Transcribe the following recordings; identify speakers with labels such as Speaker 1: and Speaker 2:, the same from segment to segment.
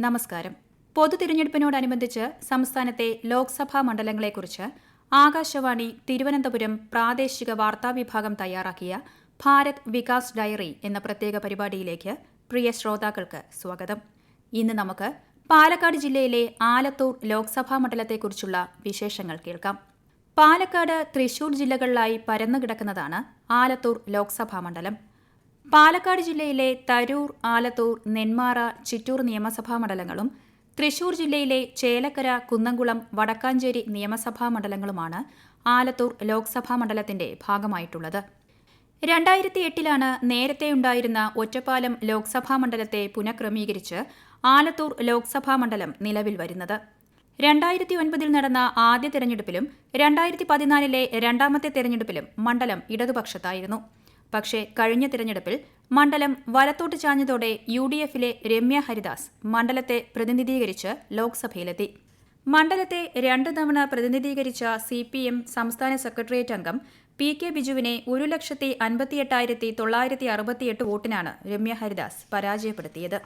Speaker 1: നമസ്കാരം. പൊതു തിരഞ്ഞെടുപ്പിനോടനുബന്ധിച്ച് സംസ്ഥാനത്തെ ലോക്സഭാ മണ്ഡലങ്ങളെക്കുറിച്ച് ആകാശവാണി തിരുവനന്തപുരം പ്രാദേശിക വാർത്താ വിഭാഗം തയ്യാറാക്കിയ ഭാരത് വികാസ് ഡയറി എന്ന പ്രത്യേക പരിപാടിയിലേക്ക് പ്രിയ ശ്രോതാക്കൾക്ക് സ്വാഗതം. ഇന്ന് നമുക്ക് പാലക്കാട് ജില്ലയിലെ ആലത്തൂർ ലോക്സഭാ മണ്ഡലത്തെക്കുറിച്ചുള്ള വിശേഷങ്ങൾ കേൾക്കാം. പാലക്കാട് തൃശൂർ ജില്ലകളിലായി പരന്നുകിടക്കുന്നതാണ് ആലത്തൂർ ലോക്സഭാ മണ്ഡലം. പാലക്കാട് ജില്ലയിലെ തരൂർ ആലത്തൂർ നെന്മാറ ചിറ്റൂർ നിയമസഭാ മണ്ഡലങ്ങളും തൃശൂർ ജില്ലയിലെ ചേലക്കര കുന്നംകുളം വടക്കാഞ്ചേരി നിയമസഭാ മണ്ഡലങ്ങളുമാണ് ആലത്തൂർ ലോക്സഭാ മണ്ഡലത്തിന്റെ ഭാഗമായിട്ടുള്ളത്. രണ്ടായിരത്തി എട്ടിലാണ് നേരത്തെയുണ്ടായിരുന്ന ഒറ്റപ്പാലം ലോക്സഭാ മണ്ഡലത്തെ പുനഃക്രമീകരിച്ച് ആലത്തൂർ ലോക്സഭാ മണ്ഡലം നിലവിൽ വരുന്നത്. രണ്ടായിരത്തി ഒൻപതിൽ നടന്ന ആദ്യ തെരഞ്ഞെടുപ്പിലും രണ്ടായിരത്തി പതിനാലിലെ രണ്ടാമത്തെ തെരഞ്ഞെടുപ്പിലും മണ്ഡലം ഇടതുപക്ഷത്തായിരുന്നു. പക്ഷേ കഴിഞ്ഞ തിരഞ്ഞെടുപ്പിൽ മണ്ഡലം വലത്തോട്ട് ചാഞ്ഞതോടെ യു ഡി എഫിലെ രമ്യ ഹരിദാസ് മണ്ഡലത്തെ പ്രതിനിധീകരിച്ച് ലോക്സഭയിലെത്തി. മണ്ഡലത്തെ രണ്ട് തവണ പ്രതിനിധീകരിച്ച സി പി എം സംസ്ഥാന സെക്രട്ടേറിയറ്റ് അംഗം പി കെ ബിജുവിനെ ഒരു ലക്ഷത്തി അൻപത്തിയെട്ടായിരത്തി തൊള്ളായിരത്തി അറുപത്തിയെട്ട് വോട്ടിനാണ് രമ്യ ഹരിദാസ് പരാജയപ്പെടുത്തിയത്.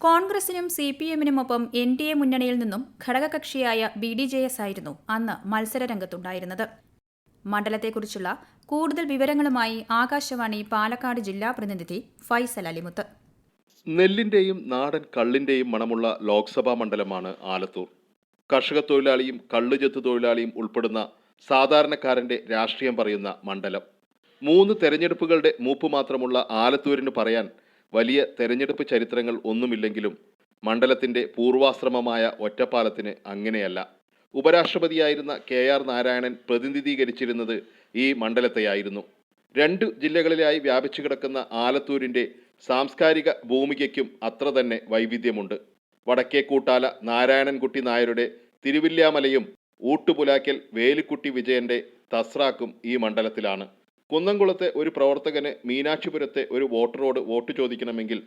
Speaker 1: കോൺഗ്രസിനും സി പി എമ്മിനുമൊപ്പം എൻ ഡി എ മുന്നണിയിൽ നിന്നും ഘടകകക്ഷിയായ ബി ഡി ജെ എസ് ആയിരുന്നു അന്ന് മത്സരരംഗത്തുണ്ടായിരുന്നത്. മണ്ഡലത്തെക്കുറിച്ചുള്ള കൂടുതൽ വിവരങ്ങളുമായി ആകാശവാണി പാലക്കാട് ജില്ലാ പ്രതിനിധി ഫൈസൽ അലിമുത്ത്.
Speaker 2: നെല്ലിന്റെയും നാടൻ കള്ളിന്റെയും മണമുള്ള ലോക്സഭാ മണ്ഡലമാണ് ആലത്തൂർ. കർഷക തൊഴിലാളിയും കള്ളുചെത്ത് തൊഴിലാളിയും ഉൾപ്പെടുന്ന സാധാരണക്കാരന്റെ രാഷ്ട്രീയം പറയുന്ന മണ്ഡലം. മൂന്ന് തെരഞ്ഞെടുപ്പുകളുടെ മൂപ്പ് മാത്രമുള്ള ആലത്തൂരിന് പറയാൻ വലിയ തെരഞ്ഞെടുപ്പ് ചരിത്രങ്ങൾ ഒന്നുമില്ലെങ്കിലും മണ്ഡലത്തിന്റെ പൂർവാശ്രമമായ ഒറ്റപ്പാലത്തിന് അങ്ങനെയല്ല. ഉപരാഷ്ട്രപതിയായിരുന്ന കെ ആർ നാരായണൻ പ്രതിനിധീകരിച്ചിരുന്നത് ഈ മണ്ഡലത്തെയായിരുന്നു. രണ്ട് ജില്ലകളിലായി വ്യാപിച്ചു കിടക്കുന്ന ആലത്തൂരിന്റെ സാംസ്കാരിക ഭൂമികയ്ക്കും അത്ര തന്നെ വൈവിധ്യമുണ്ട്. വടക്കേക്കൂട്ടാല നാരായണൻകുട്ടി നായരുടെ തിരുവില്യാമലയും ഊട്ടുപുലാക്കൽ വേലിക്കുട്ടി വിജയന്റെ തസ്രാക്കും ഈ മണ്ഡലത്തിലാണ്. കുന്നംകുളത്തെ ഒരു പ്രവർത്തകന് മീനാക്ഷിപുരത്തെ ഒരു വോട്ടറോട് വോട്ട് ചോദിക്കണമെങ്കിൽ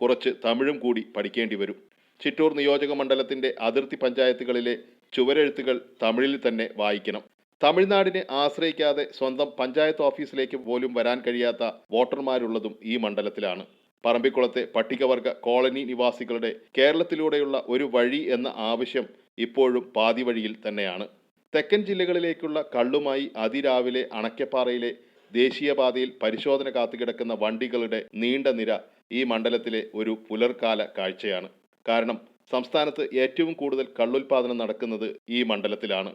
Speaker 2: കുറച്ച് തമിഴും കൂടി പഠിക്കേണ്ടി വരും. ചിറ്റൂർ നിയോജക മണ്ഡലത്തിന്റെ അതിർത്തി പഞ്ചായത്തുകളിലെ ചുവരെഴുത്തുകൾ തമിഴിൽ തന്നെ വായിക്കണം. തമിഴ്നാടിനെ ആശ്രയിക്കാതെ സ്വന്തം പഞ്ചായത്ത് ഓഫീസിലേക്ക് പോലും വരാൻ കഴിയാത്ത വോട്ടർമാരുള്ളതും ഈ മണ്ഡലത്തിലാണ്. പറമ്പിക്കുളത്തെ പട്ടികവർഗ കോളനി നിവാസികളുടെ കേരളത്തിലൂടെയുള്ള ഒരു വഴി എന്ന ആവശ്യം ഇപ്പോഴും പാതി വഴിയിൽ തന്നെയാണ്. തെക്കൻ ജില്ലകളിലേക്കുള്ള കള്ളുമായി അതിരാവിലെ അണക്കപ്പാറയിലെ ദേശീയപാതയിൽ പരിശോധന കാത്തുകിടക്കുന്ന വണ്ടികളുടെ നീണ്ട നിര ഈ മണ്ഡലത്തിലെ ഒരു പുലർക്കാല കാഴ്ചയാണ്. കാരണം സംസ്ഥാനത്ത് ഏറ്റവും കൂടുതൽ കള്ളുൽപാദനം നടക്കുന്നത് ഈ മണ്ഡലത്തിലാണ്.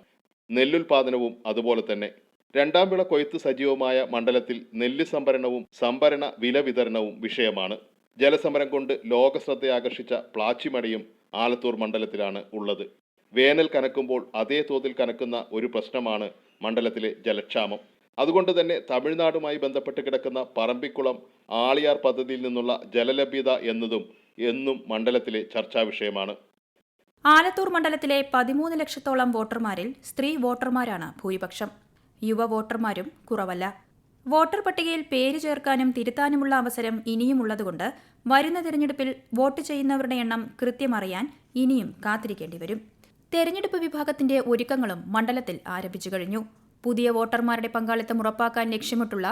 Speaker 2: നെല്ലുൽപാദനവും അതുപോലെ തന്നെ. രണ്ടാം വിള കൊയ്ത്ത് സജീവമായ മണ്ഡലത്തിൽ നെല്ല് സംഭരണവും സംഭരണ വില വിതരണവും വിഷയമാണ്. ജലസമരം കൊണ്ട് ലോക ശ്രദ്ധയാകർഷിച്ച പ്ലാച്ചിമടയും ആലത്തൂർ മണ്ഡലത്തിലാണ് ഉള്ളത്. വേനൽ കനക്കുമ്പോൾ അതേ തോതിൽ കനക്കുന്ന ഒരു പ്രശ്നമാണ് മണ്ഡലത്തിലെ ജലക്ഷാമം. അതുകൊണ്ട് തന്നെ തമിഴ്നാടുമായി ബന്ധപ്പെട്ട് കിടക്കുന്ന പറമ്പിക്കുളം ആളിയാർ പദ്ധതിയിൽ നിന്നുള്ള ജലലഭ്യത എന്നതും എന്നും മണ്ഡലത്തിലെ ചർച്ചാ വിഷയമാണ്.
Speaker 1: ആലത്തൂർ മണ്ഡലത്തിലെ പതിമൂന്ന് ലക്ഷത്തോളം വോട്ടർമാരിൽ സ്ത്രീ വോട്ടർമാരാണ് ഭൂരിപക്ഷം. യുവ വോട്ടർമാരും കുറവല്ല. വോട്ടർ പട്ടികയിൽ പേര് ചേർക്കാനും തിരുത്താനുമുള്ള അവസരം ഇനിയുമുള്ളതുകൊണ്ട് വരുന്ന തിരഞ്ഞെടുപ്പിൽ വോട്ട് ചെയ്യുന്നവരുടെ എണ്ണം കൃത്യമറിയാൻ ഇനിയും കാത്തിരിക്കേണ്ടി വരും. തെരഞ്ഞെടുപ്പ് വിഭാഗത്തിന്റെ ഒരുക്കങ്ങളും മണ്ഡലത്തിൽ ആരംഭിച്ചു കഴിഞ്ഞു. പുതിയ വോട്ടർമാരുടെ പങ്കാളിത്തം ഉറപ്പാക്കാൻ ലക്ഷ്യമിട്ടുള്ള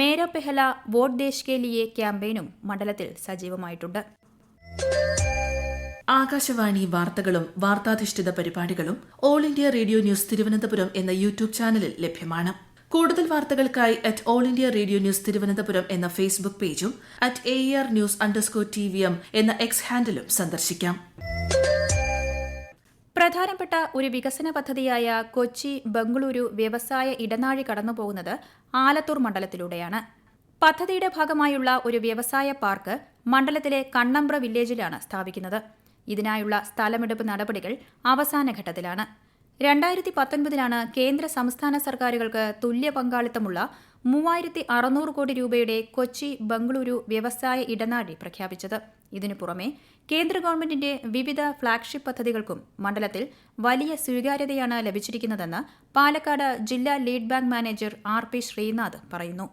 Speaker 1: മേര പെഹല വോട്ട് ദേശ് കെ ലിയെ ക്യാമ്പയിനും മണ്ഡലത്തിൽ സജീവമായിട്ടുണ്ട്.
Speaker 3: ആകാശവാണി വാർത്തകളും വാർത്താധിഷ്ഠിത പരിപാടികളും all India radio news Thiruvananthapuram എന്ന യൂട്യൂബ് ചാനലിൽ ലഭ്യമാണ്. കൂടുതൽ വാർത്തകൾക്കായി at all India radio news Thiruvananthapuram എന്ന ഫേസ്ബുക്ക് പേജും at A R news underscore T V M എന്ന എക്സ് ഹാൻഡിലും സന്ദർശിക്കാം.
Speaker 1: പ്രധാനപ്പെട്ട ഒരു വികസന പദ്ധതിയായ കൊച്ചി ബംഗളൂരു വ്യവസായ ഇടനാഴി കടന്നുപോകുന്നത് ആലത്തൂർ മണ്ഡലത്തിലൂടെയാണ്. പദ്ധതിയുടെ ഭാഗമായുള്ള ഒരു വ്യവസായ പാർക്ക് മണ്ഡലത്തിലെ കണ്ണമ്പ്ര വില്ലേജിലാണ് സ്ഥാപിക്കുന്നത്. ഇതിനായുള്ള സ്ഥലമെടുപ്പ് നടപടികൾ അവസാന ഘട്ടത്തിലാണ്. രണ്ടായിരത്തി പത്തൊൻപതിലാണ് കേന്ദ്ര സംസ്ഥാന സർക്കാരുകൾക്ക് തുല്യ പങ്കാളിത്തമുള്ള മൂവായിരത്തി അറുന്നൂറ് കോടി രൂപയുടെ കൊച്ചി ബംഗളൂരു വ്യവസായ ഇടനാഴി പ്രഖ്യാപിച്ചത്. ഇതിനു പുറമെ കേന്ദ്ര ഗവൺമെന്റിന്റെ വിവിധ ഫ്ളാഗ്ഷിപ്പ് പദ്ധതികൾക്കും മണ്ഡലത്തിൽ വലിയ സ്വീകാര്യതയാണ് ലഭിച്ചിരിക്കുന്നതെന്ന് പാലക്കാട് ജില്ലാ lead bank manager R P Sreenath പറയുന്നു.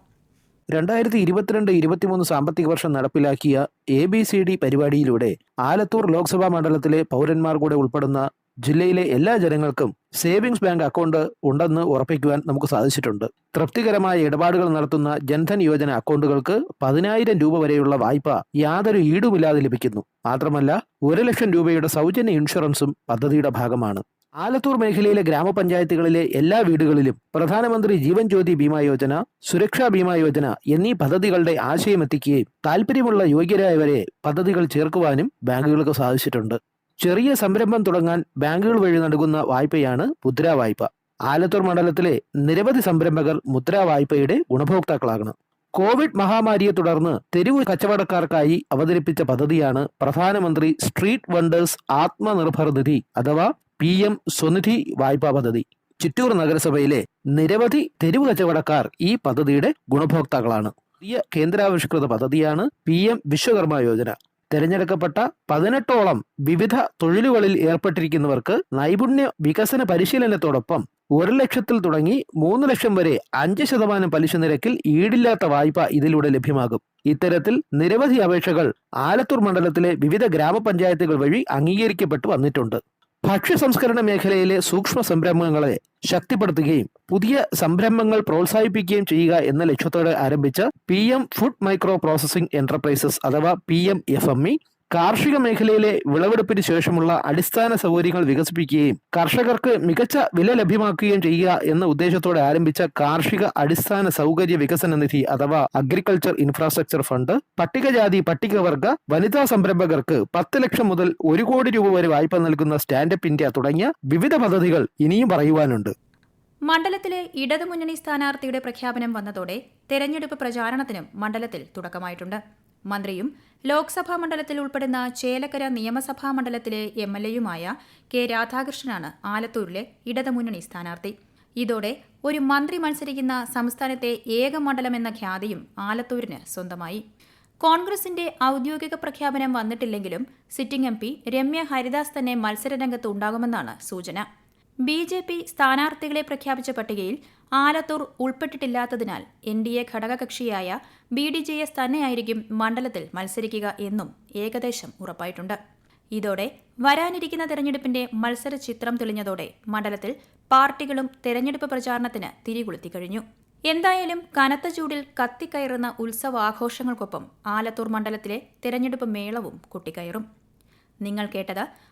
Speaker 4: രണ്ടായിരത്തി ഇരുപത്തിരണ്ട് ഇരുപത്തിമൂന്ന് സാമ്പത്തിക വർഷം നടപ്പിലാക്കിയ എ ബി സി ഡി പരിപാടിയിലൂടെ ആലത്തൂർ ലോക്സഭാ മണ്ഡലത്തിലെ പൗരന്മാർ കൂടെ ഉൾപ്പെടുന്ന ജില്ലയിലെ എല്ലാ ജനങ്ങൾക്കും സേവിങ്സ് ബാങ്ക് അക്കൗണ്ട് ഉണ്ടെന്ന് ഉറപ്പിക്കുവാൻ നമുക്ക് സാധിച്ചിട്ടുണ്ട്. തൃപ്തികരമായ ഇടപാടുകൾ നടത്തുന്ന ജൻധൻ യോജന അക്കൗണ്ടുകൾക്ക് പതിനായിരം രൂപ വരെയുള്ള വായ്പ യാതൊരു ഈടുമില്ലാതെ ലഭിക്കുന്നു. മാത്രമല്ല ഒരു ലക്ഷം രൂപയുടെ സൗജന്യ ഇൻഷുറൻസും പദ്ധതിയുടെ ഭാഗമാണ്. ആലത്തൂർ മേഖലയിലെ ഗ്രാമപഞ്ചായത്തുകളിലെ എല്ലാ വീടുകളിലും പ്രധാനമന്ത്രി ജീവൻ ജ്യോതി ബീമാ യോജന സുരക്ഷാ ബീമാ യോജന എന്നീ പദ്ധതികളുടെ ആശയം എത്തിക്കുകയും താല്പര്യമുള്ള യോഗ്യരായവരെ പദ്ധതികൾ ചേർക്കുവാനും ബാങ്കുകൾക്ക് സാധിച്ചിട്ടുണ്ട്. ചെറിയ സംരംഭം തുടങ്ങാൻ ബാങ്കുകൾ വഴി നൽകുന്ന വായ്പയാണ് മുദ്രാ വായ്പ ആലത്തൂർ മണ്ഡലത്തിലെ നിരവധി സംരംഭകർ മുദ്രാ വായ്പയുടെ ഗുണഭോക്താക്കളാകണം. കോവിഡ് മഹാമാരിയെ തുടർന്ന് തെരുവ് കച്ചവടക്കാർക്കായി അവതരിപ്പിച്ച പദ്ധതിയാണ് പ്രധാനമന്ത്രി സ്ട്രീറ്റ് വണ്ടേഴ്സ് ആത്മനിർഭർ നിധി അഥവാ പി എം സ്വനിധി വായ്പാ പദ്ധതി. ചിറ്റൂർ നഗരസഭയിലെ നിരവധി തെരുവ് കച്ചവടക്കാർ ഈ പദ്ധതിയുടെ ഗുണഭോക്താക്കളാണ്. പുതിയ കേന്ദ്രാവിഷ്കൃത പദ്ധതിയാണ് പി എം വിശ്വകർമ്മ യോജന. തിരഞ്ഞെടുക്കപ്പെട്ട പതിനെട്ടോളം വിവിധ തൊഴിലുകളിൽ ഏർപ്പെട്ടിരിക്കുന്നവർക്ക് നൈപുണ്യ വികസന പരിശീലനത്തോടൊപ്പം ഒരു ലക്ഷത്തിൽ തുടങ്ങി മൂന്ന് ലക്ഷം വരെ അഞ്ച് ശതമാനം പലിശ നിരക്കിൽ ഈടില്ലാത്ത വായ്പ ഇതിലൂടെ ലഭ്യമാകും. ഇത്തരത്തിൽ നിരവധി അപേക്ഷകൾ ആലത്തൂർ മണ്ഡലത്തിലെ വിവിധ ഗ്രാമപഞ്ചായത്തുകൾ വഴി അംഗീകരിക്കപ്പെട്ടു വന്നിട്ടുണ്ട്. ഭക്ഷ്യ സംസ്കരണ മേഖലയിലെ സൂക്ഷ്മ സംരംഭങ്ങളെ ശക്തിപ്പെടുത്തുകയും പുതിയ സംരംഭങ്ങൾ പ്രോത്സാഹിപ്പിക്കുകയും ചെയ്യുക എന്ന ലക്ഷ്യത്തോടെ ആരംഭിച്ച P M food micro processing enterprises അഥവാ P M F M E കാർഷിക മേഖലയിലെ വിളവെടുപ്പിന് ശേഷമുള്ള അടിസ്ഥാന സൗകര്യങ്ങൾ വികസിപ്പിക്കുകയും കർഷകർക്ക് മികച്ച വില ലഭ്യമാക്കുകയും ചെയ്യുക എന്ന ഉദ്ദേശത്തോടെ ആരംഭിച്ച കാർഷിക അടിസ്ഥാന സൗകര്യ വികസന നിധി അഥവാ അഗ്രികൾച്ചർ ഇൻഫ്രാസ്ട്രക്ചർ ഫണ്ട് പട്ടികജാതി പട്ടികവർഗ വനിതാ സംരംഭകർക്ക് പത്ത് ലക്ഷം മുതൽ ഒരു കോടി രൂപ വരെ വായ്പ നൽകുന്ന സ്റ്റാൻഡപ്പ് ഇന്ത്യ തുടങ്ങിയ വിവിധ പദ്ധതികൾ ഇനിയും പറയുവാനുണ്ട്.
Speaker 1: മണ്ഡലത്തിലെ ഇടതുമുന്നണി സ്ഥാനാർത്ഥിയുടെ പ്രഖ്യാപനം വന്നതോടെ തെരഞ്ഞെടുപ്പ് പ്രചാരണത്തിനും മണ്ഡലത്തിൽ തുടക്കമായിട്ടുണ്ട്. മന്ത്രിയും ലോക്സഭാ മണ്ഡലത്തിൽ ഉൾപ്പെടുന്ന ചേലക്കര നിയമസഭാ മണ്ഡലത്തിലെ എം എൽ എയുമായ കെ രാധാകൃഷ്ണനാണ് ആലത്തൂരിലെ ഇടതുമുന്നണി സ്ഥാനാർത്ഥി. ഇതോടെ ഒരു മന്ത്രി മത്സരിക്കുന്ന സംസ്ഥാനത്തെ ഏക മണ്ഡലമെന്ന ഖ്യാതിയും ആലത്തൂരിന് സ്വന്തമായി. കോൺഗ്രസിന്റെ ഔദ്യോഗിക പ്രഖ്യാപനം വന്നിട്ടില്ലെങ്കിലും sitting M P Ramya Haridas തന്നെ മത്സരരംഗത്ത് ഉണ്ടാകുമെന്നാണ് സൂചന. ബി ജെ പി സ്ഥാനാർത്ഥികളെ പ്രഖ്യാപിച്ച പട്ടികയിൽ ആലത്തൂർ ഉൾപ്പെട്ടിട്ടില്ലാത്തതിനാൽ എൻ ഡി എ ഘടകകക്ഷിയായ ബി ഡി ജെ എസ് തന്നെയായിരിക്കും മണ്ഡലത്തിൽ മത്സരിക്കുക എന്നും ഏകദേശം ഉറപ്പായിട്ടുണ്ട്. ഇതോടെ വരാനിരിക്കുന്ന തെരഞ്ഞെടുപ്പിന്റെ മത്സര ചിത്രം തെളിഞ്ഞതോടെ മണ്ഡലത്തിൽ പാർട്ടികളും തെരഞ്ഞെടുപ്പ് പ്രചാരണത്തിന് തിരികൊളുത്തിക്കഴിഞ്ഞു എന്തായാലും കനത്ത ചൂടിൽ കത്തിക്കയറുന്ന ഉത്സവാഘോഷങ്ങൾക്കൊപ്പം ആലത്തൂർ മണ്ഡലത്തിലെ തെരഞ്ഞെടുപ്പ് മേളവും കൊട്ടിക്കയറും. നിങ്ങൾ കേട്ടത്